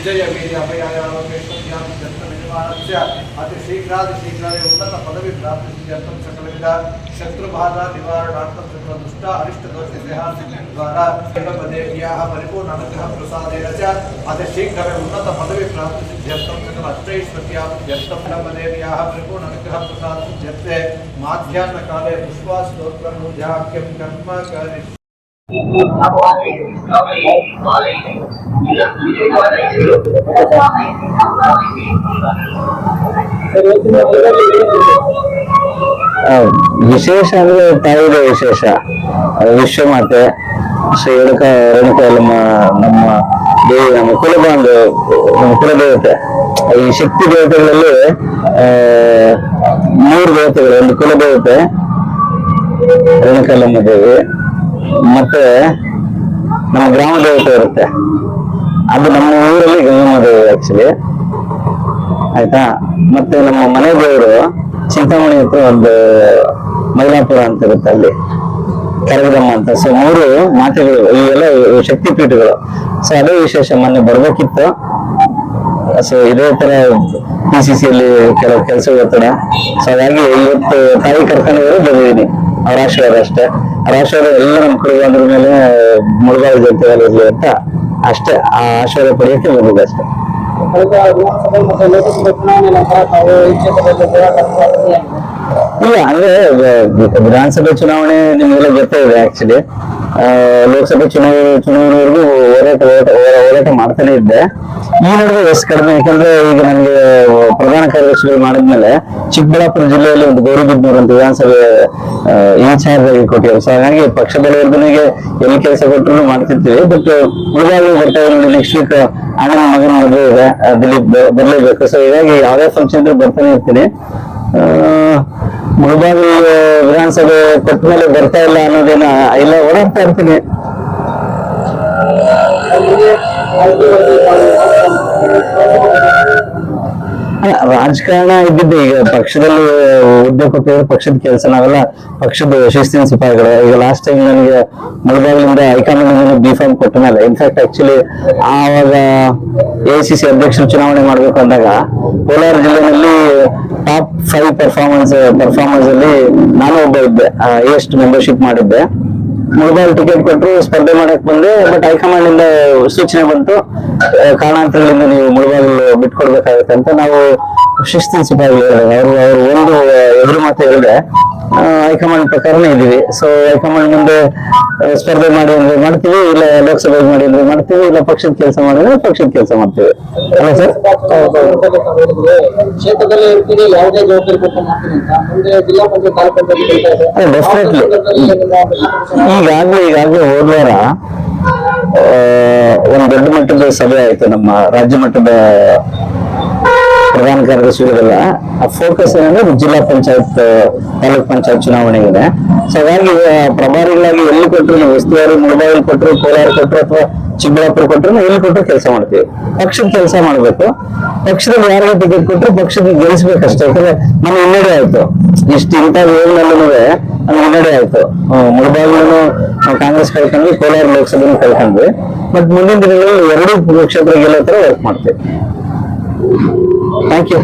माता पितृवर्गाणां च यजमानस्य आस्तिकमृद्भागमण्डलमस्तमहाज्ञानाचार्यस्थैर्य विजय वीर्य अभयायालोकेश्वर्यां जन्म यजमानस्य अतिशीघ्रातिशीघ्राय उन्नत पदवी प्राप्तिसिद्ध्यर्थं सकलविध शत्रुबाधा निवारणार्थं दुष्ट अरिष्टदोष द्वारा देव्याः परिपूर्ण अनुग्रह प्रसादेन च अतिशीघ्रमे उन्नत पदवी प्राप्तिसिद्ध्यर्थं सकल अष्टैश्वर्यार्थं देव्याः परिपूर्ण अनुग्रह प्रसादसिद्ध्यर्थे माध्याह्नकाले पुष्पास्तोत्रं ध्याख्यं कर्म करिष्ये ಆ, ವಿಶೇಷ ಅಂದ್ರೆ ತಾಯಿದ ವಿಶೇಷ. ವಿಶ್ವಮಾತೆ ಶ್ರೀ ರೇಣುಕ ನಮ್ಮ ದೇವಿ, ನಮ್ಮ ಒಂದು ನಮ್ಮ ಕುಲದೇವತೆ. ಈ ಶಕ್ತಿ ದೇವತೆಗಳಲ್ಲಿ ಮೂರು ದೇವತೆಗಳು. ಒಂದು ಕುಲದೇವತೆ ರೇಣುಕಾಲಮ್ಮ ದೇವಿ. ಮತ್ತೆ ನಮ್ಮ ಗ್ರಾಮ ದೇವತೆ ಇರುತ್ತೆ. ಅದು ನಮ್ಮ ಊರಲ್ಲಿ ಗ್ರಾಮ ದೇವಿ ಆಕ್ಚುಲಿ ಆಯ್ತಾ? ಮತ್ತೆ ನಮ್ಮ ಮನೆ ದೇವರು ಚಿಂತಾಮಣಿ ಹತ್ರ ಒಂದು ಮೈಲಾಪುರ ಅಂತ ಇರುತ್ತೆ ಅಲ್ಲಿ. ಕರಗದಮ್ಮ ಅಂತ. ಸೊ ಮೂರು ಮಾತೆಗಳು ಇವೆಲ್ಲ ಶಕ್ತಿ ಪೀಠಗಳು ಸೊ ಅದೇ ವಿಶೇಷ ಮೊನ್ನೆ ಬರ್ಬೇಕಿತ್ತು. ಸೊ ಇದೇ ತರ ಪಿ ಸಿ ಸಿ ಅಲ್ಲಿ ಕೆಲವು ಕೆಲಸ ಸೊ ಹಾಗಾಗಿ ಇವತ್ತು ತಾಯಿ ಕರ್ಕೊಂಡು ಬಂದಿದ್ದೀನಿ. ಅವ್ರ ಅಷ್ಟೇ. ಅವ್ರ ಎಲ್ಲ ನಮ್ಮ ಅದ್ರ ಮೇಲೆ ಮುಳುಗಾಲ ಜೊತೆ ಇರ್ಲಿ ಅಂತ ಅಷ್ಟೇ. ಆ ಆಶಯ ಪಡೆಯಕ್ಕೆ ಬಂದಿದೆ ಅಷ್ಟೇ. ಇಲ್ಲ, ಅಂದ್ರೆ ವಿಧಾನಸಭೆ ಚುನಾವಣೆ ನಿಮ್ಗೆಲ್ಲ ಗೊತ್ತೇ ಇದೆ ಆಕ್ಚುಲಿ ಲೋಕಸಭೆ ಚುನಾವಣೆ, ಚುನಾವಣೆವರೆಗೂ ಹೋರಾಟ ಹೋರಾಟ ಹೋರಾ- ಹೋರಾಟ ಮಾಡ್ತಾನೆ ಇದ್ದೆ. ಈ ನಡುವೆ ಎಸ್ ಕಡಿಮೆ, ಯಾಕಂದ್ರೆ ಈಗ ನನಗೆ ಪ್ರಧಾನ ಕಾರ್ಯದರ್ಶಿಗಳು ಮಾಡಿದ್ಮೇಲೆ ಚಿಕ್ಕಬಳ್ಳಾಪುರ ಜಿಲ್ಲೆಯಲ್ಲಿ ಒಂದು ಗೌರಿಬಿದ್ನೂರು ಅಂತ ವಿಧಾನಸಭೆ ಇನ್ಚಾರ್ಜ್ ಆಗಿ ಕೊಟ್ಟಿದ್ದಾರೆ? ಸೊ ಹಾಗಾಗಿ ಪಕ್ಷ ಬಲವರ್ಧನೆಗೆ ಎಲ್ಲಿ ಕೆಲಸ ಕೊಟ್ಟರು ಮಾಡ್ತಿರ್ತೀವಿ. ಬಟ್ ಮುಳುಗಾಗಿ ಬರ್ತಾ ಇದೆ ನೆಕ್ಸ್ಟ್ ವೀಕ್ ಅಣ್ಣನ ಮಗನ ಮದುವೆ ಇದೆ. ದಿಲೀಪ್ ಬರಲೇಬೇಕು. ಸೊ ಹೀಗಾಗಿ ಯಾವ್ದೇ ಫಂಕ್ಷನ್ ಇದ್ರೂ ಬರ್ತಾನೆ ಇರ್ತೀನಿ. ಮುಳುಬಾಗಿ ವಿಧಾನಸಭೆ ಕೊಟ್ಟ ಮೇಲೆ ಬರ್ತಾ ಇಲ್ಲ ಅನ್ನೋದೇನ ಇಲ್ಲ ಓಡಾಡ್ತಾ ಇರ್ತೀನಿ. ಆಯ್ಕೆಯಾಗಿ ಅಲ್ಲ, ರಾಜಕಾರಣ ಇದ್ದಿದ್ದೆ ಈಗ ಪಕ್ಷದಲ್ಲಿ ಕೊಟ್ಟಿದ್ರೆ ಪಕ್ಷದ ಕೆಲಸ ನಾವೆಲ್ಲ ಪಕ್ಷದ ಯಶಸ್ಸಿನ ಸಿಪಾಯಿಗಳು. ಈಗ ಲಾಸ್ಟ್ ಟೈಮ್ ನನಗೆ ಮುಳಬಾಗಿಲಿಂದ ಹೈಕಮಾಂಡ್ ಬಿ ಫಾರ್ಮ್ ಕೊಟ್ಟ ಮೇಲೆ ಇನ್ಫ್ಯಾಕ್ಟ್ ಆಕ್ಚುಲಿ ಆವಾಗ ಎ ಸಿ ಸಿ ಅಧ್ಯಕ್ಷರು ಚುನಾವಣೆ ಮಾಡ್ಬೇಕು ಅಂದಾಗ ಕೋಲಾರ ಜಿಲ್ಲೆಯಲ್ಲಿ ಟಾಪ್ ಫೈವ್ ಪರ್ಫಾರ್ಮೆನ್ಸ್ ಪರ್ಫಾರ್ಮೆನ್ಸ್ ಅಲ್ಲಿ ನಾನು ಒಬ್ಬ ಇದ್ದೆ ಎಷ್ಟು ಮೆಂಬರ್ಶಿಪ್ ಮಾಡಿದ್ದೆ. ಮುಳಬಾಲ್ ಟಿಕೆಟ್ ಕೊಟ್ಟರು ಸ್ಪರ್ಧೆ ಮಾಡಕ್ ಬಂದೆ ಬಟ್ ಹೈಕಮಾಂಡ್ ಇಂದ ಸೂಚನೆ ಬಂತು. ಕಾರಣಾಂತರಗಳಿಂದ ನೀವು ಮುಳಬಾಲ್ ಬಿಟ್ಕೊಡ್ಬೇಕಾಗತ್ತೆ ಅಂತ ನಾವು ಶಿಸ್ತಿನ ಸಿಪಾಯಿ ಅವರು ಅವರು ಒಂದು ಎದುರು ಮಾತು ಹೇಳಿದ್ರೆ ಹೈಕಮಾಂಡ್ ಪ್ರಕಾರನೇ ಇದ್ದೀವಿ ಸೊ ಹೈಕಮಾಂಡ್ ಮುಂದೆ ಸ್ಪರ್ಧೆ ಮಾಡಿ ಅಂದ್ರೆ ಮಾಡ್ತೀವಿ ಇಲ್ಲ ಲೋಕಸಭೆ ಮಾಡಿ ಅಂದ್ರೆ ಮಾಡ್ತೀವಿ ಇಲ್ಲ ಪಕ್ಷದ ಕೆಲಸ ಮಾಡಿದ್ರೆ ಪಕ್ಷದ ಕೆಲಸ ಮಾಡ್ತೀವಿ. ಅಲ್ಲ ಸರ್ ಡೆಫಿನೆಟ್ಲಿ ಈಗಾಗಲೇ ಈಗಾಗಲೇ ಹೋದ್ವಾರ ಒಂದ್ ದೊಡ್ಡ ಮಟ್ಟದ ಸಭೆ ಆಯ್ತು ನಮ್ಮ ರಾಜ್ಯ ಮಟ್ಟದ ಪ್ರಧಾನ ಇರೋದಿಲ್ಲ, ಆ ಫೋಕಸ್ ಏನಂದ್ರೆ ಜಿಲ್ಲಾ ಪಂಚಾಯತ್ ತಾಲೂಕ್ ಪಂಚಾಯತ್ ಚುನಾವಣೆ ಇದೆ. ಸೊ ಹಾಗಾಗಿ ಪ್ರಭಾರಿಗಳಾಗಿ ಎಲ್ಲಿ ಕೊಟ್ಟರು ನಾವು ಉಸ್ತುವಾರಿ ಮುಳಬಾಗಿಲು ಕೊಟ್ಟರು ಕೋಲಾರ ಕೊಟ್ಟರು ಅಥವಾ ಚಿಕ್ಕಬಳ್ಳಾಪುರ ಕೊಟ್ಟರು ಎಲ್ಲಿ ಕೊಟ್ಟರು ಕೆಲಸ ಮಾಡ್ತೀವಿ. ಪಕ್ಷದ ಕೆಲಸ ಮಾಡಬೇಕು. ಪಕ್ಷದ ಯಾರಿಗೆ ಟಿಕೆಟ್ ಕೊಟ್ಟರು ಪಕ್ಷದ ಗೆಲ್ಲಿಸ್ಬೇಕಷ್ಟೇ ಯಾಕಂದ್ರೆ ನಮ್ಮ ಹಿನ್ನಡೆ ಆಯ್ತು. ಇಷ್ಟು ಇಂಥ ವೇವ್ನಲ್ಲೂ ನಮ್ಗೆ ಹಿನ್ನಡೆ ಆಯ್ತು. ಮುಳಬಾಗಿಲೂ ನಾವು ಕಾಂಗ್ರೆಸ್ ಕಳ್ಕೊಂಡ್ವಿ, ಕೋಲಾರ ಲೋಕಸಭೆನೂ ಕಳ್ಕೊಂಡ್ವಿ. ಬಟ್ ಮುಂದಿನ ದಿನಗಳಲ್ಲಿ ಎರಡೂ ಕ್ಷೇತ್ರ ಗೆಲ್ಲೋ ಥರ ವರ್ಕ್ ಮಾಡ್ತೀವಿ. Thank you